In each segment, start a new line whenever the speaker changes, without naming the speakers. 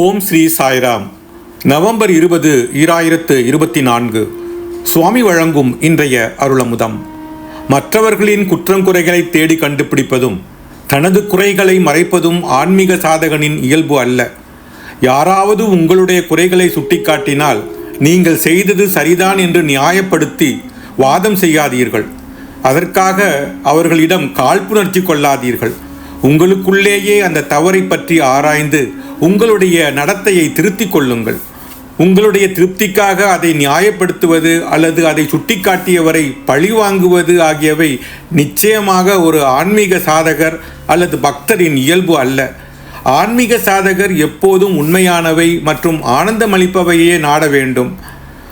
ஓம் Sri Sairam. November இருபது ஈராயிரத்து இருபத்தி நான்கு. சுவாமி வழங்கும் இன்றைய அருளமுதம். மற்றவர்களின் குற்றம் குறைகளை தேடி கண்டுபிடிப்பதும் தனது குறைகளை மறைப்பதும் ஆன்மீக சாதகனின் இயல்பு அல்ல. யாராவது உங்களுடைய குறைகளை சுட்டிக்காட்டினால் நீங்கள் செய்தது சரிதான் என்று நியாயப்படுத்தி வாதம் செய்யாதீர்கள். அதற்காக அவர்களிடம் காழ்ப்புணர்ச்சி கொள்ளாதீர்கள். உங்களுக்குள்ளேயே அந்த தவறை பற்றி ஆராய்ந்து உங்களுடைய நடத்தையை திருத்திக் கொள்ளுங்கள். உங்களுடைய திருப்திக்காக அதை நியாயப்படுத்துவது அல்லது அதை சுட்டிக்காட்டியவரை பழிவாங்குவது ஆகியவை நிச்சயமாக ஒரு ஆன்மீக சாதகர் அல்லது பக்தரின் இயல்பு அல்ல. ஆன்மீக சாதகர் எப்போதும் உண்மையானவை மற்றும் ஆனந்தமளிப்பவையே நாட வேண்டும்.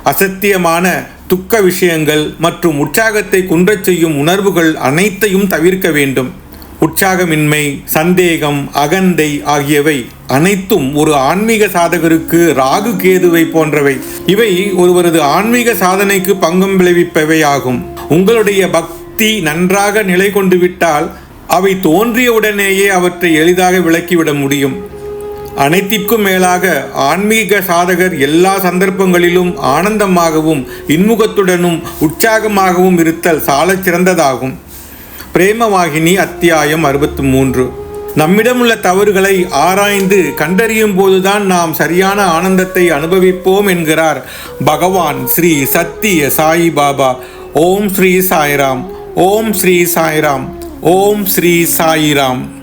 அசத்தியமான துக்க விஷயங்கள் மற்றும் உற்சாகத்தை குன்றச் செய்யும் உணர்வுகள் அனைத்தையும் தவிர்க்க வேண்டும். உற்சாகமின்மை சந்தேகம் அகந்தை ஆகியவை அனைத்தும் ஒரு ஆன்மீக சாதகருக்கு ராகு கேதுவை போன்றவை. இவை ஒருவரது ஆன்மீக சாதனைக்கு பங்கம் விளைவிப்பவை ஆகும் உங்களுடைய பக்தி நன்றாக நிலை கொண்டு விட்டால் அவை தோன்றியவுடனேயே அவற்றை எளிதாக விளக்கிவிட முடியும். அனைத்திற்கும் மேலாக ஆன்மீக சாதகர் எல்லா சந்தர்ப்பங்களிலும் ஆனந்தமாகவும் இன்முகத்துடனும் உற்சாகமாகவும் இருத்தல் சாலச் சிறந்ததாகும் பிரேமவாகினி அத்தியாயம் அறுபத்து மூன்று. நம்மிடமுள்ள தவறுகளை ஆராய்ந்து கண்டறியும் போதுதான் நாம் சரியான ஆனந்தத்தை அனுபவிப்போம் என்கிறார் பகவான் ஸ்ரீ சத்திய சாயி பாபா. ஓம் ஸ்ரீ சாய்ராம். ஓம் ஸ்ரீ சாய்ராம். ஓம் ஸ்ரீ சாயிராம்.